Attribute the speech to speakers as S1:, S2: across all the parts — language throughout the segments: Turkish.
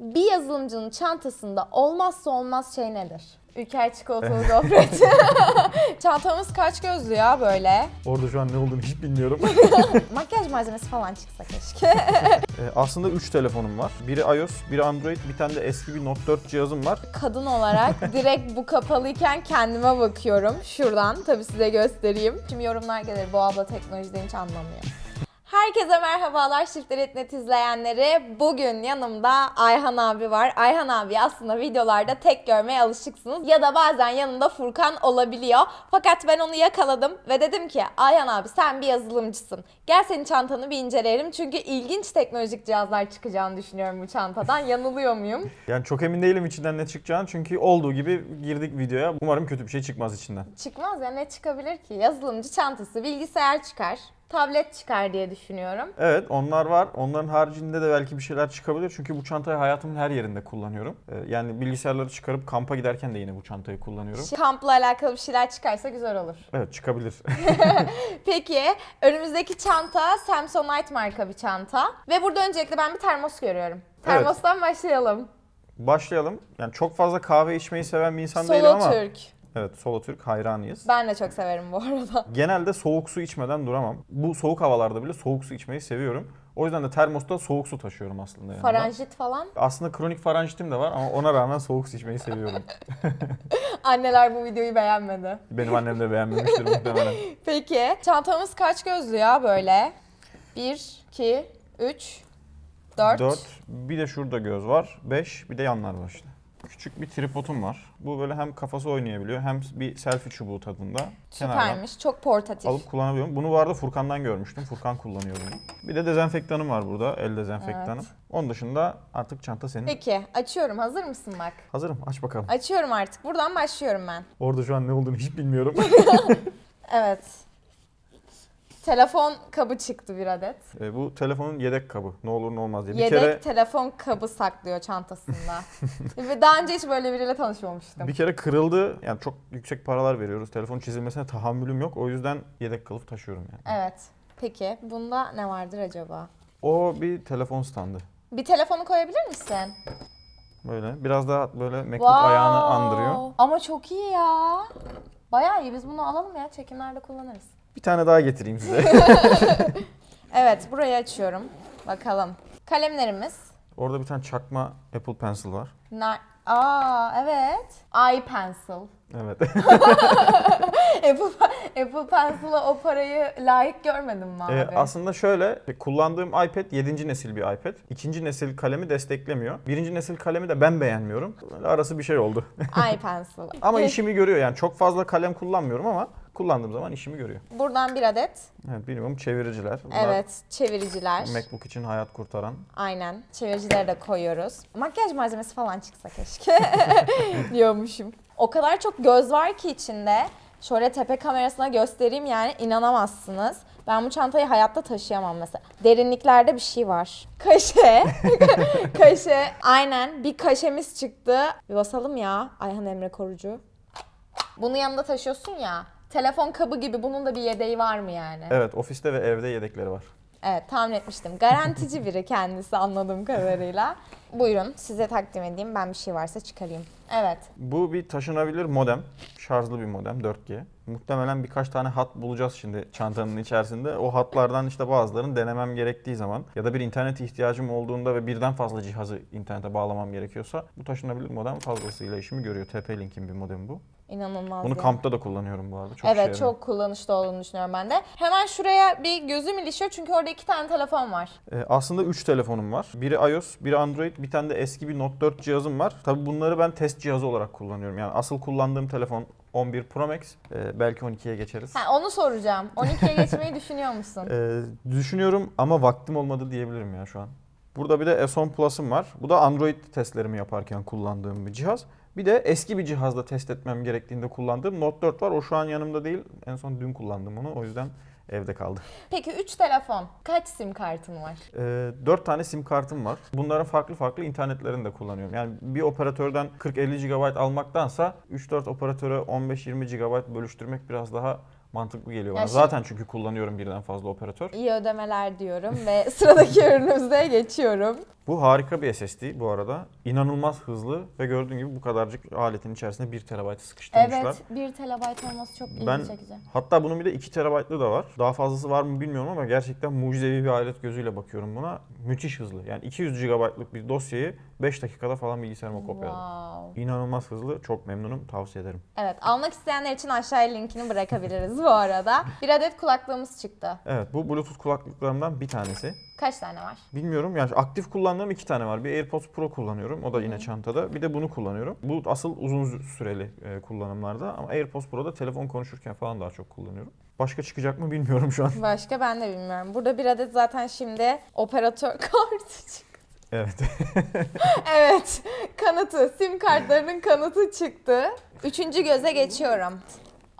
S1: Bir yazılımcının çantasında olmazsa olmaz şey nedir? Ülker çikolatalı gofret. Çantamız kaç gözlü ya böyle?
S2: Orada şu an ne olduğunu hiç bilmiyorum.
S1: Makyaj malzemesi falan çıksa keşke.
S2: Ee, aslında 3 telefonum var. Biri iOS, biri Android, bir tane de eski bir Note 4 cihazım var.
S1: Kadın olarak direkt bu kapalıyken kendime bakıyorum. Şuradan tabii size göstereyim. Şimdi yorumlar gelir bu abla teknolojiden hiç anlamıyor. Herkese merhabalar Shift.net izleyenleri. Bugün yanımda Ayhan abi var. Ayhan abi aslında videolarda tek görmeye alışıksınız. Ya da bazen yanında Furkan olabiliyor. Fakat ben onu yakaladım ve dedim ki Ayhan abi sen bir yazılımcısın. Gel senin çantanı bir inceleyelim. Çünkü ilginç teknolojik cihazlar çıkacağını düşünüyorum bu çantadan. Yanılıyor muyum?
S2: Yani çok emin değilim içinden ne çıkacağını çünkü olduğu gibi girdik videoya. Umarım kötü bir şey çıkmaz içinden.
S1: Çıkmaz ya ne çıkabilir ki? Yazılımcı çantası, bilgisayar çıkar, tablet çıkar diye düşünüyorum.
S2: Evet onlar var. Onların haricinde de belki bir şeyler çıkabilir. Çünkü bu çantayı hayatımın her yerinde kullanıyorum. Ee, yani bilgisayarları çıkarıp kampa giderken de yine bu çantayı kullanıyorum.
S1: Kampla alakalı bir şeyler çıkarsa güzel olur.
S2: Evet çıkabilir.
S1: Peki önümüzdeki çanta Samsonite marka bir çanta. Ve burada öncelikle ben bir termos görüyorum. Termostan başlayalım.
S2: Başlayalım. Yani çok fazla kahve içmeyi seven bir insan değilim ama.
S1: Solo Türk.
S2: Evet Solo Türk hayranıyız.
S1: Ben de çok severim bu arada.
S2: Genelde soğuk su içmeden duramam. Bu soğuk havalarda bile soğuk su içmeyi seviyorum. O yüzden de termosta soğuk su taşıyorum aslında yanımda.
S1: Faranjit falan.
S2: Aslında kronik faranjitim de var ama ona rağmen soğuk su içmeyi seviyorum.
S1: Anneler bu videoyu beğenmedi.
S2: Benim annem de beğenmemiştir muhtemelen.
S1: Peki çantamız kaç gözlü ya böyle? 1, 2, 3, 4.
S2: 4. Bir de şurada göz var. 5. Bir de yanlar var işte. Küçük bir tripodum var. Bu böyle hem kafası oynayabiliyor hem bir selfie çubuğu tadında. Kenardan
S1: Süpermiş. Çok portatif.
S2: Alıp kullanabiliyorum. Bunu bu arada Furkan'dan görmüştüm. Furkan kullanıyor bunu. Bir de dezenfektanım var burada. El dezenfektanı.
S1: Evet.
S2: Onun dışında artık çanta senin.
S1: Peki açıyorum. Hazır mısın bak?
S2: Hazırım. Aç bakalım.
S1: Açıyorum artık. Buradan başlıyorum ben.
S2: Orada şu an ne olduğunu hiç bilmiyorum.
S1: Evet. Telefon kabı çıktı bir adet.
S2: E, bu telefonun yedek kabı. Ne olur ne olmaz diye. Bir
S1: Yedek
S2: kere
S1: telefon kabı saklıyor çantasında. Ve daha önce hiç böyle biriyle tanışmamıştım.
S2: bir kere kırıldı. Yani çok yüksek paralar veriyoruz. Telefon çizilmesine tahammülüm yok. O yüzden yedek kılıf taşıyorum yani.
S1: Evet. Peki bunda ne vardır acaba?
S2: O bir telefon standı.
S1: Bir telefonu koyabilir misin?
S2: Böyle biraz daha böyle MacBook ayağını andırıyor.
S1: Ama çok iyi ya. Bayağı iyi. Biz bunu alalım ya. Çekimlerde kullanırız.
S2: Bir tane daha getireyim size.
S1: Evet. Burayı açıyorum. Bakalım. Kalemlerimiz.
S2: Orada bir tane çakma Apple Pencil var.
S1: Na- Aa evet. iPencil.
S2: Evet.
S1: Apple, Apple Pencil'a o parayı layık görmedin mi abi?
S2: Ee, aslında şöyle kullandığım iPad 7. nesil bir iPad. 2. nesil kalemi desteklemiyor. 1. nesil kalemi de ben beğenmiyorum. Böyle arası bir şey oldu.
S1: iPencil.
S2: ama işimi görüyor yani çok fazla kalem kullanmıyorum ama kullandığım zaman işimi görüyor.
S1: Buradan bir adet.
S2: Evet bilmiyorum çeviriciler. Bunlar
S1: Evet, çeviriciler.
S2: MacBook için hayat kurtaran.
S1: Aynen. Çeviricileri de koyuyoruz. Makyaj malzemesi falan çıksa keşke diyormuşum. O kadar çok göz var ki içinde. Şöyle tepe kamerasına göstereyim yani inanamazsınız. Ben bu çantayı hayatta taşıyamam mesela. Derinliklerde bir şey var. Kaşe. kaşe. Aynen bir kaşemiz çıktı. Bir basalım ya Ayhan Emre Korucu. Bunu yanında taşıyorsun ya. Telefon kabı gibi bunun da bir yedeği var mı yani?
S2: Evet ofiste ve evde yedekleri var.
S1: Evet tahmin etmiştim. Garantici biri kendisi anladığım kadarıyla. Buyurun size takdim edeyim. Ben bir şey varsa çıkarayım. Evet.
S2: Bu bir taşınabilir modem. Şarjlı bir modem 4G. Muhtemelen birkaç tane hat bulacağız şimdi çantanın içerisinde. O hatlardan işte bazılarını denemem gerektiği zaman ya da bir internet ihtiyacım olduğunda ve birden fazla cihazı internete bağlamam gerekiyorsa bu taşınabilir modem fazlasıyla işimi görüyor. TP-Link'in bir modemi bu.
S1: İnanılmaz
S2: Bunu
S1: ya.
S2: kampta da kullanıyorum bu arada. Çok
S1: evet
S2: yarıyor.
S1: çok kullanışlı olduğunu düşünüyorum ben de. Hemen şuraya bir gözüm ilişiyor çünkü orada iki tane telefon var.
S2: Ee, aslında 3 telefonum var. Biri iOS, biri Android, bir tane de eski bir Note 4 cihazım var. Tabii bunları ben test cihazı olarak kullanıyorum. Yani asıl kullandığım telefon 11 Pro Max. Ee, belki 12'ye geçeriz.
S1: Ha, onu soracağım. 12'ye geçmeyi düşünüyor musun?
S2: Ee, düşünüyorum ama vaktim olmadı diyebilirim ya şu an. Burada bir de S10 Plus'ım var. Bu da Android testlerimi yaparken kullandığım bir cihaz. Bir de eski bir cihazda test etmem gerektiğinde kullandığım Note 4 var. O şu an yanımda değil. En son dün kullandım onu. O yüzden evde kaldı.
S1: Peki 3 telefon. Kaç sim kartın var?
S2: Ee, 4 tane sim kartım var. Bunların farklı farklı internetlerini de kullanıyorum. Yani bir operatörden 40-50 GB almaktansa 3-4 operatöre 15-20 GB bölüştürmek biraz daha mantıklı geliyor bana.
S1: şimdi-
S2: Zaten çünkü kullanıyorum birden fazla operatör.
S1: İyi ödemeler diyorum ve sıradaki ürünümüze geçiyorum.
S2: Bu harika bir SSD bu arada. İnanılmaz hızlı ve gördüğün gibi bu kadarcık aletin içerisine 1 TB sıkıştırmışlar.
S1: Evet 1 TB olması çok ilgi
S2: Ben-
S1: çekici.
S2: Hatta bunun bir de 2 TB'lı da var. Daha fazlası var mı bilmiyorum ama gerçekten mucizevi bir alet gözüyle bakıyorum buna. Müthiş hızlı. Yani 200 GB'lık bir dosyayı 5 dakikada falan bilgisayarıma kopyaladım.
S1: Wow.
S2: İnanılmaz hızlı. Çok memnunum. Tavsiye ederim.
S1: Evet almak isteyenler için aşağıya linkini bırakabiliriz bu arada. Bir adet kulaklığımız çıktı.
S2: Evet bu Bluetooth kulaklıklarımdan bir tanesi.
S1: Kaç tane var?
S2: Bilmiyorum yani aktif kullandığım iki tane var. Bir AirPods Pro kullanıyorum. O da yine çantada. Bir de bunu kullanıyorum. Bu asıl uzun süreli e, kullanımlarda ama AirPods Pro'da telefon konuşurken falan daha çok kullanıyorum. Başka çıkacak mı bilmiyorum şu an.
S1: Başka ben de bilmiyorum. Burada bir adet zaten şimdi operatör kartı çıktı.
S2: Evet.
S1: Evet kanıtı sim kartlarının kanıtı çıktı. Üçüncü göze geçiyorum.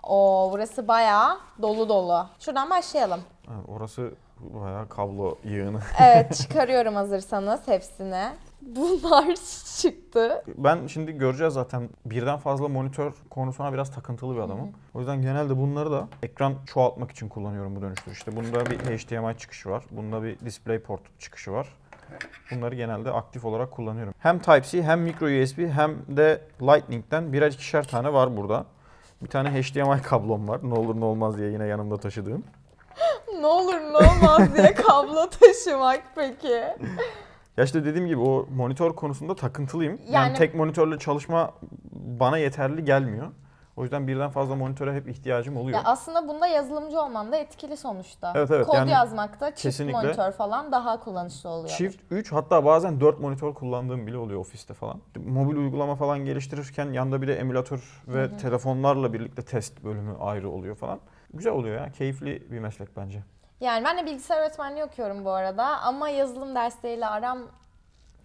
S1: Oo burası bayağı dolu dolu. Şuradan başlayalım.
S2: Ha, Orası bayağı kablo yığını.
S1: Evet çıkarıyorum hazırsanız hepsini. Bunlar çıktı.
S2: Ben şimdi göreceğiz zaten birden fazla monitör konusuna biraz takıntılı bir adamım. O yüzden genelde bunları da ekran çoğaltmak için kullanıyorum bu dönüştür. İşte bunda bir HDMI çıkışı var. Bunda bir DisplayPort çıkışı var. Bunları genelde aktif olarak kullanıyorum. Hem Type-C hem micro USB hem de Lightning'den birer ikişer tane var burada. Bir tane HDMI kablom var. Ne olur ne olmaz diye yine yanımda taşıdığım.
S1: Ne olur ne olmaz diye kablo taşımak peki.
S2: Ya işte dediğim gibi o monitör konusunda takıntılıyım. Yani,
S1: Yani-
S2: tek monitörle çalışma bana yeterli gelmiyor. O yüzden birden fazla monitöre hep ihtiyacım oluyor.
S1: Ya aslında bunda yazılımcı olman da etkili sonuçta.
S2: Evet, evet,
S1: Kod
S2: yani
S1: yazmakta çift
S2: kesinlikle.
S1: monitör falan daha kullanışlı oluyor.
S2: Çift 3 hatta bazen 4 monitör kullandığım bile oluyor ofiste falan. Mobil uygulama falan geliştirirken yanda bir de emülatör ve telefonlarla birlikte test bölümü ayrı oluyor falan. Güzel oluyor ya. Keyifli bir meslek bence.
S1: Yani ben de bilgisayar öğretmenliği okuyorum bu arada ama yazılım dersleriyle aram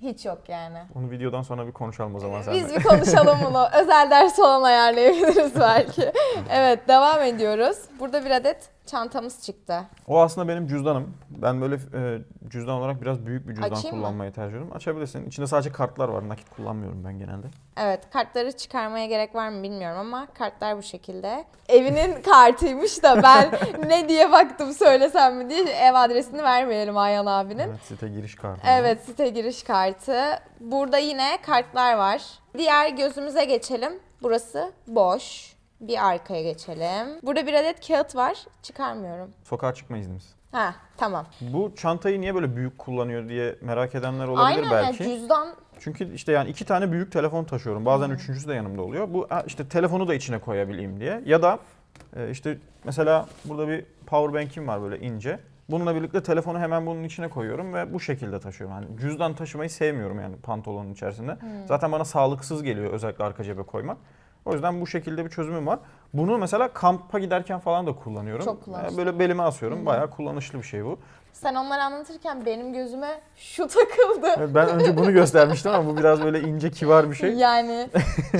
S1: hiç yok yani.
S2: Onu videodan sonra bir konuşalım o zaman
S1: Biz
S2: seninle.
S1: bir konuşalım bunu. Özel ders falan ayarlayabiliriz belki. Evet devam ediyoruz. Burada bir adet çantamız çıktı.
S2: O aslında benim cüzdanım. Ben böyle e, cüzdan olarak biraz büyük bir cüzdan
S1: Açayım mı?
S2: kullanmayı tercih ediyorum. Açabilirsin. İçinde sadece kartlar var. Nakit kullanmıyorum ben genelde.
S1: Evet kartları çıkarmaya gerek var mı bilmiyorum ama kartlar bu şekilde. Evinin kartıymış da ben ne diye baktım söylesem mi diye ev adresini vermeyelim Ayhan abinin.
S2: Evet, site giriş kartı.
S1: Evet site giriş kartı. Burada yine kartlar var. Diğer gözümüze geçelim. Burası boş. Bir arkaya geçelim. Burada bir adet kağıt var. Çıkarmıyorum.
S2: Sokağa çıkma iznimiz.
S1: Ha tamam.
S2: Bu çantayı niye böyle büyük kullanıyor diye merak edenler olabilir
S1: Aynen
S2: belki.
S1: yani cüzdan
S2: Çünkü işte yani iki tane büyük telefon taşıyorum. Bazen üçüncüsü de yanımda oluyor. Bu işte telefonu da içine koyabileyim diye. Ya da e, işte mesela burada bir power bank'im var böyle ince. Bununla birlikte telefonu hemen bunun içine koyuyorum ve bu şekilde taşıyorum. Yani cüzdan taşımayı sevmiyorum yani pantolonun içerisinde. Zaten bana sağlıksız geliyor özellikle arka cebe koymak. O yüzden bu şekilde bir çözümüm var. Bunu mesela kampa giderken falan da kullanıyorum.
S1: Çok kullanışlı.
S2: Böyle belime asıyorum. Bayağı kullanışlı bir şey bu.
S1: sen onları anlatırken benim gözüme şu takıldı.
S2: Evet, Ben önce bunu göstermiştim ama bu biraz böyle ince kivar bir şey.
S1: Yani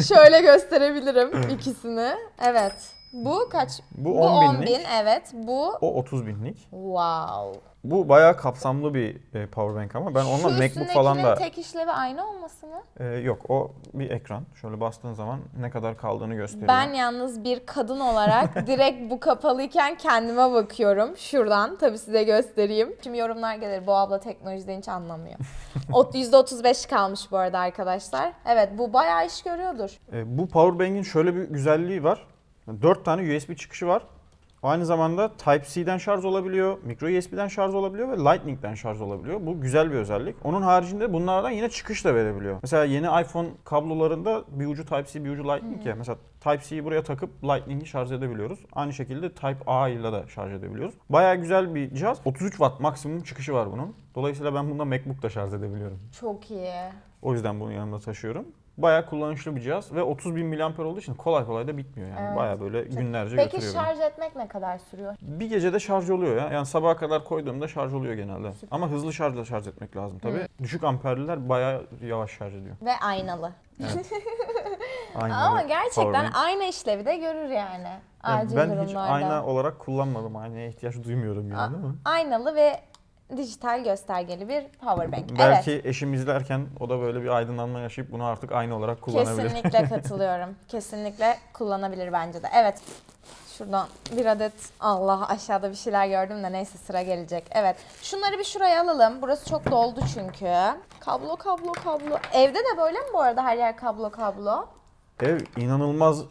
S1: şöyle gösterebilirim ikisini. Evet. Bu kaç?
S2: Bu 10 binlik.
S1: bin, evet. Bu
S2: O 30 binlik.
S1: wow.
S2: Bu bayağı kapsamlı bir e, powerbank ama ben onunla
S1: Şu
S2: MacBook falan da
S1: tek işlevi aynı olması mı?
S2: e, yok o bir ekran. Şöyle bastığın zaman ne kadar kaldığını gösteriyor.
S1: Ben yalnız bir kadın olarak direkt bu kapalıyken kendime bakıyorum. Şuradan tabii size göstereyim. Şimdi yorumlar gelir bu abla teknolojiden hiç anlamıyor. O %35 kalmış bu arada arkadaşlar. Evet bu bayağı iş görüyordur.
S2: E, bu powerbank'in şöyle bir güzelliği var. 4 tane USB çıkışı var. Aynı zamanda Type-C'den şarj olabiliyor, micro USB'den şarj olabiliyor ve Lightning'den şarj olabiliyor. Bu güzel bir özellik. Onun haricinde bunlardan yine çıkış da verebiliyor. Mesela yeni iPhone kablolarında bir ucu Type-C bir ucu Lightning ya. Mesela Type-C'yi buraya takıp Lightning'i şarj edebiliyoruz. Aynı şekilde Type-A ile de şarj edebiliyoruz. Bayağı güzel bir cihaz. 33 watt maksimum çıkışı var bunun. Dolayısıyla ben bununla MacBook'ta şarj edebiliyorum.
S1: Çok iyi.
S2: O yüzden bunu yanımda taşıyorum. Bayağı kullanışlı bir cihaz ve 30 bin miliamper olduğu için kolay kolay da bitmiyor yani.
S1: Evet.
S2: Bayağı böyle günlerce
S1: Peki
S2: götürüyor beni.
S1: şarj etmek ne kadar sürüyor?
S2: Bir gecede şarj oluyor ya. Yani sabaha kadar koyduğumda şarj oluyor genelde. Ama hızlı şarjla şarj etmek lazım tabii. Düşük amperliler bayağı yavaş şarj ediyor.
S1: Ve aynalı.
S2: Aynen.
S1: Ama
S2: öyle.
S1: gerçekten ayna işlevi de görür yani.
S2: Yani ben
S1: durumlarda.
S2: hiç ayna olarak kullanmadım. Aynaya ihtiyaç duymuyorum yani
S1: A-
S2: ama.
S1: Aynalı ve dijital göstergeli bir power bank.
S2: Belki
S1: Evet.
S2: eşim izlerken o da böyle bir aydınlanma yaşayıp bunu artık aynı olarak kullanabilir.
S1: Kesinlikle katılıyorum. Kesinlikle kullanabilir bence de. Evet. Şuradan bir adet Allah aşağıda bir şeyler gördüm de neyse sıra gelecek. Evet. Şunları bir şuraya alalım. Burası çok doldu çünkü. Kablo kablo kablo. Evde de böyle mi bu arada her yer kablo kablo?
S2: Ev inanılmaz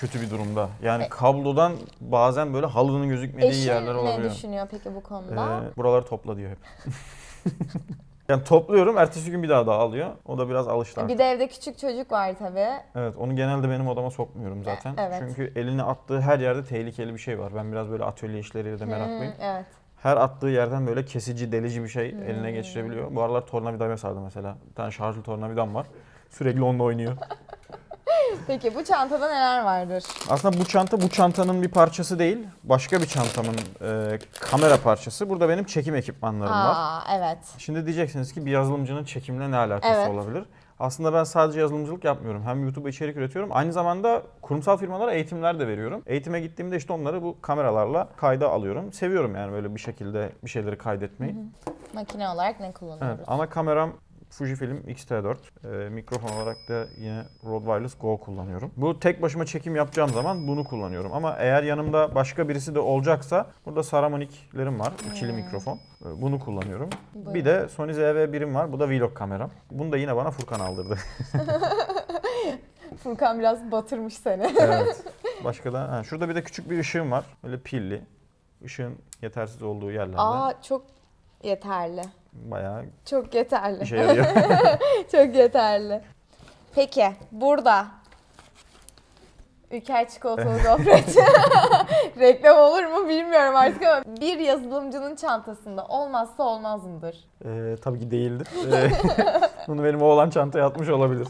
S2: kötü bir durumda. Yani
S1: E-
S2: kablodan bazen böyle halının gözükmediği
S1: Eşin
S2: yerler
S1: ne
S2: olabiliyor.
S1: düşünüyor peki bu konuda?
S2: Ee, buraları topla diyor hep. yani topluyorum, ertesi gün bir daha daha alıyor. O da biraz alıştı artık.
S1: bir de evde küçük çocuk var tabii.
S2: Evet, onu genelde benim odama sokmuyorum zaten.
S1: Evet.
S2: Çünkü elini attığı her yerde tehlikeli bir şey var. Ben biraz böyle atölye işleriyle de meraklıyım.
S1: Hmm, evet.
S2: Her attığı yerden böyle kesici, delici bir şey eline
S1: Hmm.
S2: geçirebiliyor. Bu aralar tornavidaya sardı mesela. Bir tane şarjlı tornavidam var. Sürekli onunla oynuyor.
S1: Peki bu çantada neler vardır?
S2: Aslında bu çanta bu çantanın bir parçası değil. Başka bir çantamın e, kamera parçası. Burada benim çekim ekipmanlarım var.
S1: Aa evet.
S2: Şimdi diyeceksiniz ki bir yazılımcının çekimle ne alakası
S1: Evet.
S2: olabilir? Aslında ben sadece yazılımcılık yapmıyorum. Hem YouTube'a içerik üretiyorum. Aynı zamanda kurumsal firmalara eğitimler de veriyorum. Eğitime gittiğimde işte onları bu kameralarla kayda alıyorum. Seviyorum yani böyle bir şekilde bir şeyleri kaydetmeyi.
S1: Makine olarak ne kullanıyoruz?
S2: Evet, ana kameram Fujifilm X-T4. Ee, mikrofon olarak da yine Rode Wireless Go kullanıyorum. Bu tek başıma çekim yapacağım zaman bunu kullanıyorum. Ama eğer yanımda başka birisi de olacaksa burada Saramonic''lerim var. ikili mikrofon. Ee, Bunu kullanıyorum.
S1: Buyurun.
S2: Bir de Sony ZV-1'im var. Bu da vlog kameram. Bunu da yine bana Furkan aldırdı.
S1: Furkan biraz batırmış seni.
S2: evet. Başka da ha, şurada bir de küçük bir ışığım var. Böyle pilli. Işığın yetersiz olduğu yerlerde
S1: Aa çok yeterli.
S2: Bayağı
S1: Çok yeterli.
S2: işe yarıyor.
S1: Çok yeterli. Peki burada Ülker çikolatalı gofret. Reklam olur mu bilmiyorum artık ama bir yazılımcının çantasında olmazsa olmaz mıdır?
S2: Ee, tabii ki değildir. Ee, bunu benim oğlan çantaya atmış olabilir.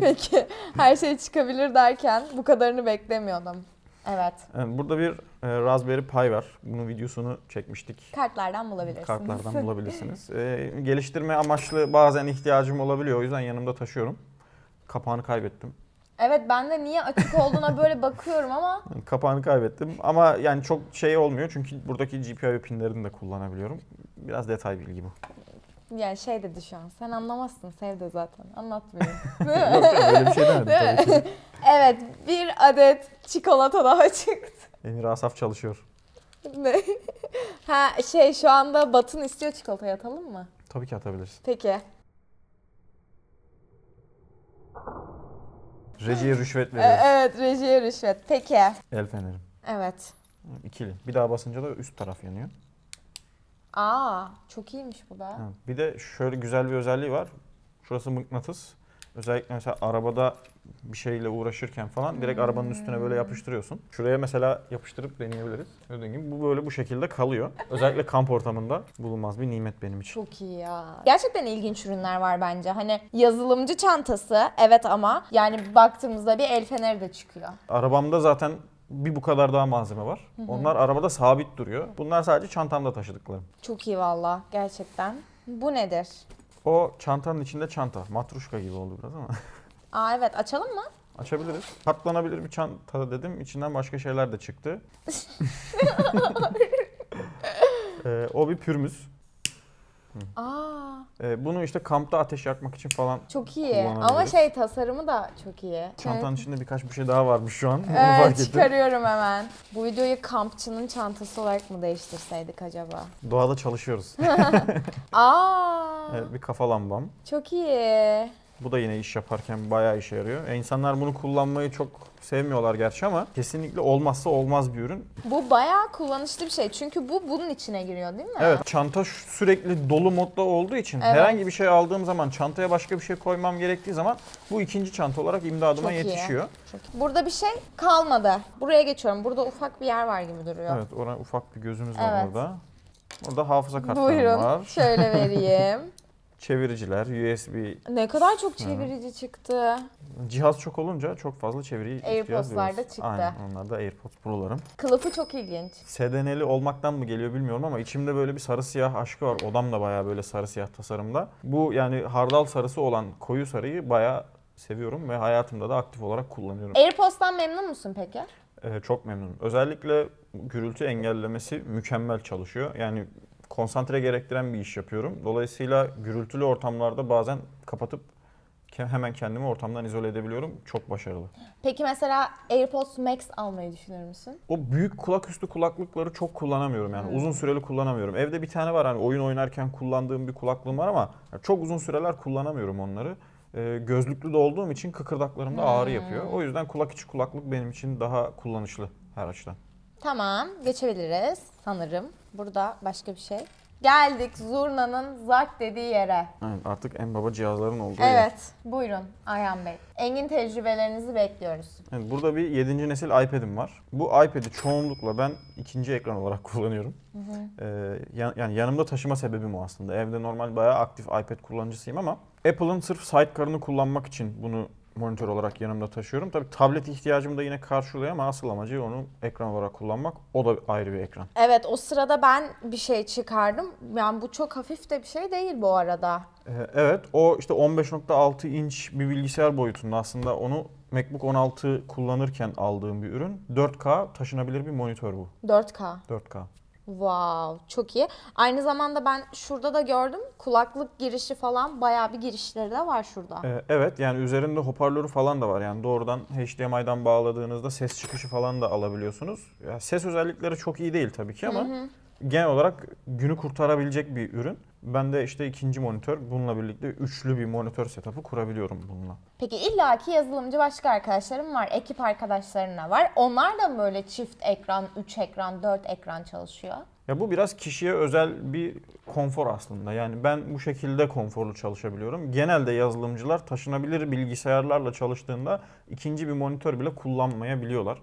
S1: Peki her şey çıkabilir derken bu kadarını beklemiyordum. Evet.
S2: Evet, burada bir e, Raspberry Pi var. Bunun videosunu çekmiştik.
S1: Kartlardan bulabilirsiniz.
S2: Kartlardan bulabilirsiniz. Ee, geliştirme amaçlı bazen ihtiyacım olabiliyor. O yüzden yanımda taşıyorum. Kapağını kaybettim.
S1: Evet ben de niye açık olduğuna böyle bakıyorum ama
S2: Kapağını kaybettim ama yani çok şey olmuyor çünkü buradaki GPIO pinlerini de kullanabiliyorum. Biraz detay bilgi bu.
S1: Yani şey dedi şu an. Sen anlamazsın Sevde zaten. Anlatmıyorum.
S2: Yok öyle bir şey demedim tabii ki.
S1: evet bir adet çikolata daha çıktı.
S2: Emir Asaf çalışıyor.
S1: Ne? ha şey şu anda Batın istiyor çikolatayı atalım mı?
S2: Tabii ki atabilirsin.
S1: Peki.
S2: Rejiye rüşvet
S1: E,
S2: veriyoruz.
S1: evet rejiye rüşvet. Peki.
S2: El fenerim.
S1: Evet.
S2: İkili. Bir daha basınca da üst taraf yanıyor.
S1: Aa çok iyiymiş bu da.
S2: Ha, Bir de şöyle güzel bir özelliği var. Şurası mıknatıs. Özellikle mesela arabada bir şeyle uğraşırken falan direkt arabanın üstüne böyle yapıştırıyorsun. Şuraya mesela yapıştırıp deneyebiliriz. Dediğim gibi bu böyle bu şekilde kalıyor. Özellikle kamp ortamında bulunmaz bir nimet benim için.
S1: Çok iyi ya. Gerçekten ilginç ürünler var bence. Hani yazılımcı çantası evet ama yani baktığımızda bir el feneri de çıkıyor.
S2: Arabamda zaten bir bu kadar daha malzeme var. Onlar arabada sabit duruyor. Bunlar sadece çantamda taşıdıklarım.
S1: Çok iyi valla gerçekten. Bu nedir?
S2: O çantanın içinde çanta. Matruşka gibi oldu biraz ama.
S1: Aa evet açalım mı?
S2: Açabiliriz. Katlanabilir bir çanta dedim. İçinden başka şeyler de çıktı. Ee, o bir pürmüz.
S1: Aa
S2: Ee, bunu işte kampta ateş yakmak için falan
S1: çok iyi.
S2: Kullanabiliriz.
S1: Ama şey tasarımı da çok iyi.
S2: çantanın
S1: Evet.
S2: içinde birkaç bir şey daha varmış şu an. Onu fark
S1: Evet
S2: ettim.
S1: çıkarıyorum hemen. Bu videoyu kampçının çantası olarak mı değiştirseydik acaba?
S2: Doğada çalışıyoruz.
S1: Aa
S2: Evet, bir kafa lambam.
S1: çok iyi.
S2: Bu da yine iş yaparken bayağı işe yarıyor. E, insanlar bunu kullanmayı çok sevmiyorlar gerçi ama kesinlikle olmazsa olmaz bir ürün.
S1: Bu bayağı kullanışlı bir şey. Çünkü bu bunun içine giriyor değil mi?
S2: Evet çanta sürekli dolu modda olduğu için
S1: Evet.
S2: herhangi bir şey aldığım zaman çantaya başka bir şey koymam gerektiği zaman bu ikinci çanta olarak imdadıma
S1: Çok iyi.
S2: yetişiyor.
S1: Çok iyi. Burada bir şey kalmadı. Buraya geçiyorum. Burada ufak bir yer var gibi duruyor.
S2: Evet orada ufak bir gözümüz var
S1: Evet.
S2: orada. Orada hafıza kartlarım
S1: Buyurun.
S2: var.
S1: Şöyle vereyim.
S2: Çeviriciler, USB.
S1: ne kadar çok çevirici çıktı.
S2: Cihaz çok olunca çok fazla çeviri ihtiyaç
S1: AirPods'lar da çıktı.
S2: Aynen onlar da AirPods Pro'larım.
S1: Kılıfı çok ilginç.
S2: SDN'li olmaktan mı geliyor bilmiyorum ama içimde böyle bir sarı siyah aşkı var. Odam da bayağı böyle sarı siyah tasarımda. Bu yani hardal sarısı olan koyu sarıyı bayağı seviyorum ve hayatımda da aktif olarak kullanıyorum.
S1: AirPods'tan memnun musun peki?
S2: Ee, çok memnunum. Özellikle gürültü engellemesi mükemmel çalışıyor. Yani konsantre gerektiren bir iş yapıyorum. Dolayısıyla gürültülü ortamlarda bazen kapatıp hemen kendimi ortamdan izole edebiliyorum. Çok başarılı.
S1: Peki mesela AirPods Max almayı düşünür müsün?
S2: O büyük kulaküstü kulaklıkları çok kullanamıyorum yani uzun süreli kullanamıyorum. Evde bir tane var hani oyun oynarken kullandığım bir kulaklığım var ama çok uzun süreler kullanamıyorum onları. Ee, gözlüklü de olduğum için kıkırdaklarımda ağrı yapıyor. O yüzden kulak içi kulaklık benim için daha kullanışlı her açıdan.
S1: Tamam, geçebiliriz sanırım. Burada başka bir şey. Geldik Zurna'nın zart dediği yere.
S2: Evet, artık en baba cihazların olduğu yer.
S1: Evet, buyurun Ayhan Bey. Engin tecrübelerinizi bekliyoruz.
S2: Evet, burada bir 7. nesil iPad'im var. Bu iPad'i çoğunlukla ben ikinci ekran olarak kullanıyorum. Ee, ya- yani yanımda taşıma sebebim o aslında. Evde normal bayağı aktif iPad kullanıcısıyım ama Apple'ın sırf sidecar'ını kullanmak için bunu monitör olarak yanımda taşıyorum. Tabii tablet ihtiyacımı da yine karşılıyor ama asıl amacı onu ekran olarak kullanmak. O da ayrı bir ekran.
S1: Evet, o sırada ben bir şey çıkardım. Yani bu çok hafif de bir şey değil bu arada.
S2: Ee, evet o işte 15.6 inç bir bilgisayar boyutunda aslında onu MacBook 16 kullanırken aldığım bir ürün. 4K taşınabilir bir monitör bu.
S1: 4K.
S2: 4K.
S1: Wow, çok iyi. Aynı zamanda ben şurada da gördüm. Kulaklık girişi falan bayağı bir girişleri de var şurada.
S2: Ee, Evet yani üzerinde hoparlörü falan da var. Yani doğrudan HDMI'dan bağladığınızda ses çıkışı falan da alabiliyorsunuz. Ya ses özellikleri çok iyi değil tabii ki ama genel olarak günü kurtarabilecek bir ürün. Ben de işte ikinci monitör bununla birlikte üçlü bir monitör setup'ı kurabiliyorum bununla.
S1: Peki illaki yazılımcı başka arkadaşlarım var. Ekip arkadaşlarım da var. Onlar da mı böyle çift ekran, 3 ekran, 4 ekran çalışıyor?
S2: Ya bu biraz kişiye özel bir konfor aslında. Yani ben bu şekilde konforlu çalışabiliyorum. Genelde yazılımcılar taşınabilir bilgisayarlarla çalıştığında ikinci bir monitör bile kullanmayabiliyorlar.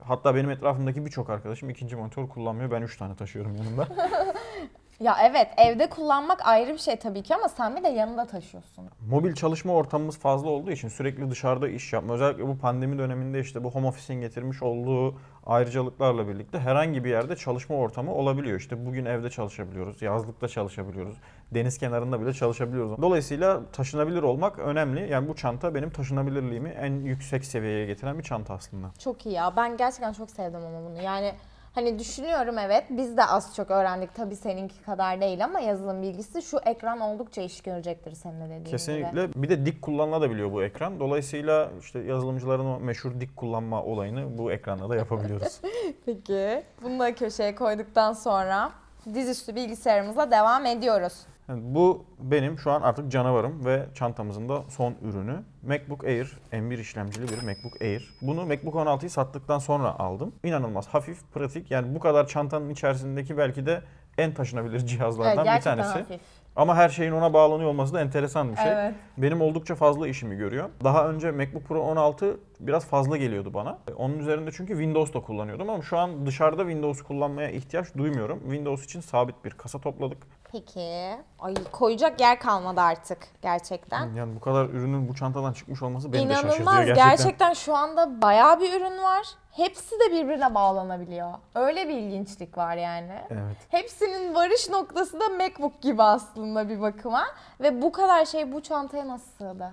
S2: Hatta benim etrafımdaki birçok arkadaşım ikinci monitör kullanmıyor. Ben üç tane taşıyorum yanımda.
S1: Ya evet evde kullanmak ayrı bir şey tabii ki ama sen bir de yanında taşıyorsun.
S2: Mobil çalışma ortamımız fazla olduğu için sürekli dışarıda iş yapma. Özellikle bu pandemi döneminde işte bu home office'in getirmiş olduğu ayrıcalıklarla birlikte herhangi bir yerde çalışma ortamı olabiliyor. İşte bugün evde çalışabiliyoruz, yazlıkta çalışabiliyoruz, deniz kenarında bile çalışabiliyoruz. Dolayısıyla taşınabilir olmak önemli. Yani bu çanta benim taşınabilirliğimi en yüksek seviyeye getiren bir çanta aslında.
S1: Çok iyi ya. Ben gerçekten çok sevdim ama bunu. Yani hani düşünüyorum evet biz de az çok öğrendik tabii seninki kadar değil ama yazılım bilgisi şu ekran oldukça iş görecektir senin de dediğin gibi.
S2: Kesinlikle. Bir de dik kullanılabiliyor bu ekran. Dolayısıyla işte yazılımcıların o meşhur dik kullanma olayını bu ekranda da yapabiliyoruz.
S1: Peki bunu da köşeye koyduktan sonra dizüstü bilgisayarımıza devam ediyoruz.
S2: Yani bu benim şu an artık canavarım ve çantamızın da son ürünü. MacBook Air, M1 işlemcili bir MacBook Air. Bunu MacBook 16'yı sattıktan sonra aldım. İnanılmaz hafif, pratik. Yani bu kadar çantanın içerisindeki belki de en taşınabilir
S1: Evet,
S2: cihazlardan bir
S1: gerçekten
S2: tanesi.
S1: hafif.
S2: Ama her şeyin ona bağlanıyor olması da enteresan bir şey.
S1: Evet.
S2: Benim oldukça fazla işimi görüyor. Daha önce MacBook Pro 16 biraz fazla geliyordu bana. Onun üzerinde çünkü Windows da kullanıyordum ama şu an dışarıda Windows kullanmaya ihtiyaç duymuyorum. Windows için sabit bir kasa topladık.
S1: Peki. Ay koyacak yer kalmadı artık gerçekten.
S2: Yani bu kadar ürünün bu çantadan çıkmış olması beni de şaşırtıyor
S1: İnanılmaz.
S2: gerçekten.
S1: Gerçekten. şu anda bayağı bir ürün var. Hepsi de birbirine bağlanabiliyor. Öyle bir ilginçlik var yani.
S2: Evet.
S1: Hepsinin varış noktası da MacBook gibi aslında bir bakıma. Ve bu kadar şey bu çantaya nasıl sığdı?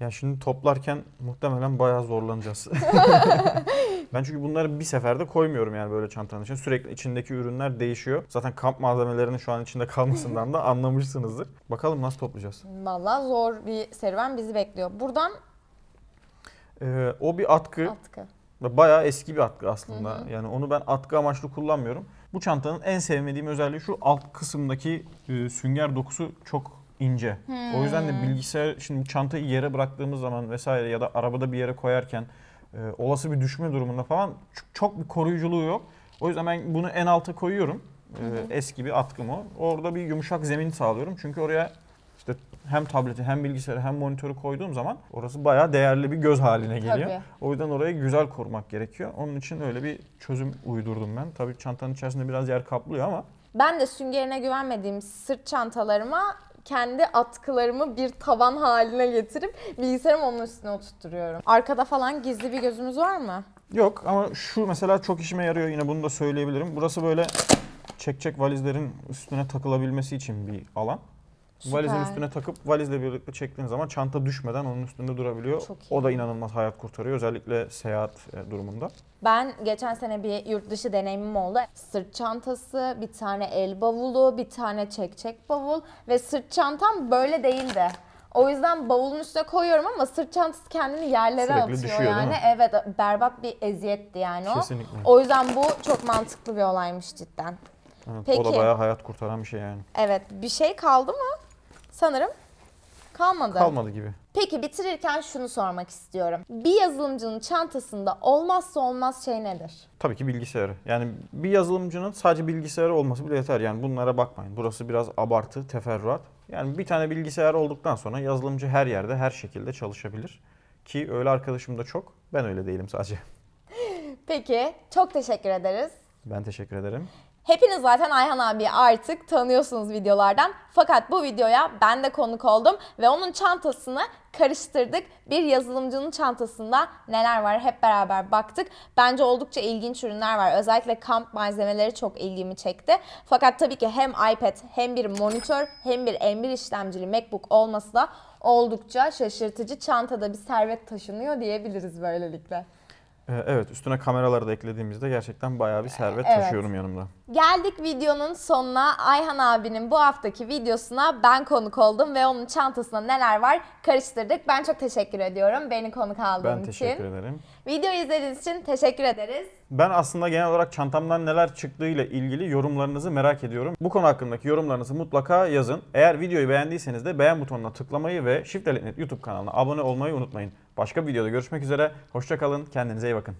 S2: Ya şimdi toplarken muhtemelen bayağı zorlanacağız. ben çünkü bunları bir seferde koymuyorum yani böyle çantanın içine. Sürekli içindeki ürünler değişiyor. Zaten kamp malzemelerinin şu an içinde kalmasından da anlamışsınızdır. Bakalım nasıl toplayacağız.
S1: Vallahi zor bir serüven bizi bekliyor. Buradan
S2: Ee, o bir atkı.
S1: atkı.
S2: Ve Bayağı eski bir atkı aslında. Yani onu ben atkı amaçlı kullanmıyorum. Bu çantanın en sevmediğim özelliği şu alt kısımdaki e, sünger dokusu çok ince. O yüzden de bilgisayar şimdi çantayı yere bıraktığımız zaman vesaire ya da arabada bir yere koyarken e, olası bir düşme durumunda falan çok, çok bir koruyuculuğu yok. O yüzden ben bunu en alta koyuyorum. E, eski bir atkım o. Orada bir yumuşak zemin sağlıyorum. Çünkü oraya işte hem tableti hem bilgisayarı hem monitörü koyduğum zaman orası bayağı değerli bir göz haline geliyor.
S1: Tabii.
S2: O yüzden orayı güzel korumak gerekiyor. Onun için öyle bir çözüm uydurdum ben. Tabii çantanın içerisinde biraz yer kaplıyor ama
S1: Ben de süngerine güvenmediğim sırt çantalarıma kendi atkılarımı bir tavan haline getirip bilgisayarımı onun üstüne oturtturuyorum. Arkada falan gizli bir gözümüz var mı?
S2: yok ama şu mesela çok işime yarıyor yine bunu da söyleyebilirim. Burası böyle çek çek valizlerin üstüne takılabilmesi için bir alan.
S1: Süper.
S2: Valizin üstüne takıp valizle birlikte çektiğin zaman çanta düşmeden onun üstünde durabiliyor.
S1: Çok iyi.
S2: O da inanılmaz hayat kurtarıyor özellikle seyahat e, durumunda.
S1: Ben geçen sene bir yurt dışı deneyimim oldu. Sırt çantası, bir tane el bavulu, bir tane çek-çek bavul ve sırt çantam böyle değildi. O yüzden bavulun üstüne koyuyorum ama sırt çantası kendini yerlere
S2: Sürekli
S1: atıyor
S2: düşüyor, değil
S1: yani.
S2: mi?
S1: Evet berbat bir eziyetti yani o.
S2: Kesinlikle.
S1: O yüzden bu çok mantıklı bir olaymış cidden.
S2: Evet,
S1: Peki.
S2: O da bayağı hayat kurtaran bir şey yani.
S1: Evet bir şey kaldı mı? Sanırım kalmadı.
S2: Kalmadı gibi.
S1: Peki bitirirken şunu sormak istiyorum. Bir yazılımcının çantasında olmazsa olmaz şey nedir?
S2: Tabii ki bilgisayarı. Yani bir yazılımcının sadece bilgisayarı olması bile yeter. Yani bunlara bakmayın. Burası biraz abartı, teferruat. Yani bir tane bilgisayar olduktan sonra yazılımcı her yerde, her şekilde çalışabilir. Ki öyle arkadaşım da çok. Ben öyle değilim sadece.
S1: Peki çok teşekkür ederiz.
S2: Ben teşekkür ederim.
S1: Hepiniz zaten Ayhan abi artık tanıyorsunuz videolardan. Fakat bu videoya ben de konuk oldum ve onun çantasını karıştırdık. Bir yazılımcının çantasında neler var hep beraber baktık. Bence oldukça ilginç ürünler var. Özellikle kamp malzemeleri çok ilgimi çekti. Fakat tabii ki hem iPad hem bir monitör hem bir M1 işlemcili MacBook olması da oldukça şaşırtıcı. Çantada bir servet taşınıyor diyebiliriz böylelikle.
S2: Ee, Evet, üstüne kameraları da eklediğimizde gerçekten bayağı bir servet
S1: Evet.
S2: taşıyorum yanımda.
S1: Geldik videonun sonuna. Ayhan abinin bu haftaki videosuna ben konuk oldum ve onun çantasında neler var karıştırdık. Ben çok teşekkür ediyorum beni konuk aldığın
S2: Ben
S1: için.
S2: teşekkür ederim.
S1: Videoyu izlediğiniz için teşekkür ederiz.
S2: Ben aslında genel olarak çantamdan neler çıktığıyla ilgili yorumlarınızı merak ediyorum. Bu konu hakkındaki yorumlarınızı mutlaka yazın. Eğer videoyu beğendiyseniz de beğen butonuna tıklamayı ve Shift YouTube kanalına abone olmayı unutmayın. Başka bir videoda görüşmek üzere. Hoşçakalın. Kendinize iyi bakın.